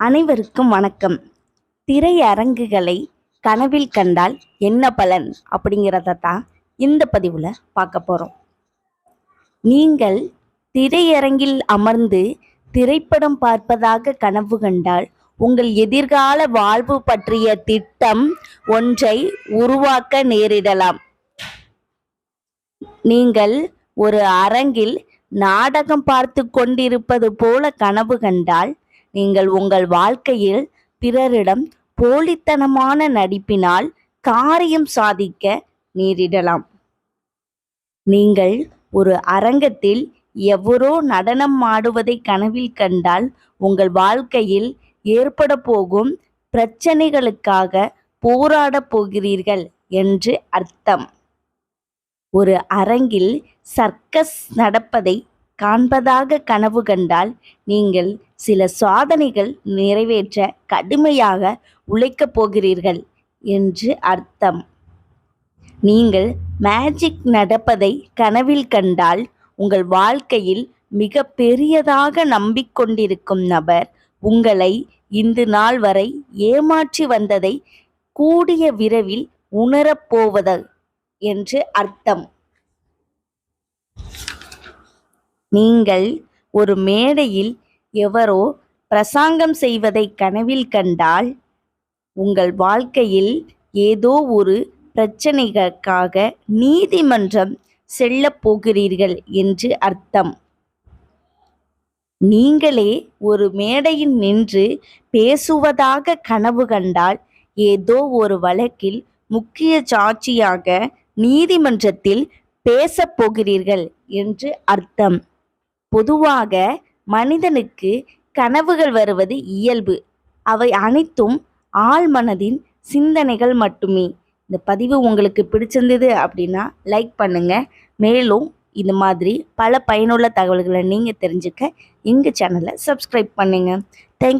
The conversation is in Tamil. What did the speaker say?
அனைவருக்கும் வணக்கம். திரையரங்குகளை கனவில் கண்டால் என்ன பலன் அப்படிங்கிறத தான் இந்த பதிவில் பார்க்க போகிறோம் நீங்கள் திரையரங்கில் அமர்ந்து திரைப்படம் பார்ப்பதாக கனவு கண்டால் உங்கள் எதிர்கால வாழ்வு பற்றிய திட்டம் ஒன்றை உருவாக்க நேரிடலாம். நீங்கள் ஒரு அரங்கில் நாடகம் பார்த்து கொண்டிருப்பது போல கனவு கண்டால் நீங்கள் உங்கள் வாழ்க்கையில் பிறரிடம் போலித்தனமான நடிப்பினால் காரியம் சாதிக்க நேரிடலாம். நீங்கள் ஒரு அரங்கத்தில் எவரோ நடனம் ஆடுவதை கனவில் கண்டால் உங்கள் வாழ்க்கையில் ஏற்பட போகும் பிரச்சனைகளுக்காக போராடப் போகிறீர்கள் என்று அர்த்தம். ஒரு அரங்கில் சர்க்கஸ் நடப்பதை காண்பதாக கனவு கண்டால் நீங்கள் சில சாதனைகள் நிறைவேற்ற கடுமையாக உழைக்கப் போகிறீர்கள் என்று அர்த்தம். நீங்கள் மேஜிக் நடப்பதை கனவில் கண்டால் உங்கள் வாழ்க்கையில் மிக பெரியதாக நம்பிக்கொண்டிருக்கும் நபர் உங்களை இந்து நாள் வரை ஏமாற்றி வந்ததை கூடிய விரைவில் உணரப்போவது என்று அர்த்தம். நீங்கள் ஒரு மேடையில் எவரோ பிரசாங்கம் செய்வதை கனவில் கண்டால் உங்கள் வாழ்க்கையில் ஏதோ ஒரு பிரச்சனைகளுக்காக நீதிமன்றம் செல்லப் போகிறீர்கள் என்று அர்த்தம். நீங்களே ஒரு மேடையில் நின்று பேசுவதாக கனவு கண்டால் ஏதோ ஒரு வழக்கில் முக்கிய சாட்சியாக நீதிமன்றத்தில் பேசப் போகிறீர்கள் என்று அர்த்தம். பொதுவாக மனிதனுக்கு கனவுகள் வருவது இயல்பு. அவை அனைத்தும் ஆழ்மனதின் சிந்தனைகள் மட்டுமே. இந்த பதிவு உங்களுக்கு பிடிச்சிருந்தது அப்படின்னா லைக் பண்ணுங்கள் மேலும் இந்த மாதிரி பல பயனுள்ள தகவல்களை நீங்கள் தெரிஞ்சுக்க எங்கள் சேனலை சப்ஸ்கிரைப் பண்ணுங்கள் தேங்க்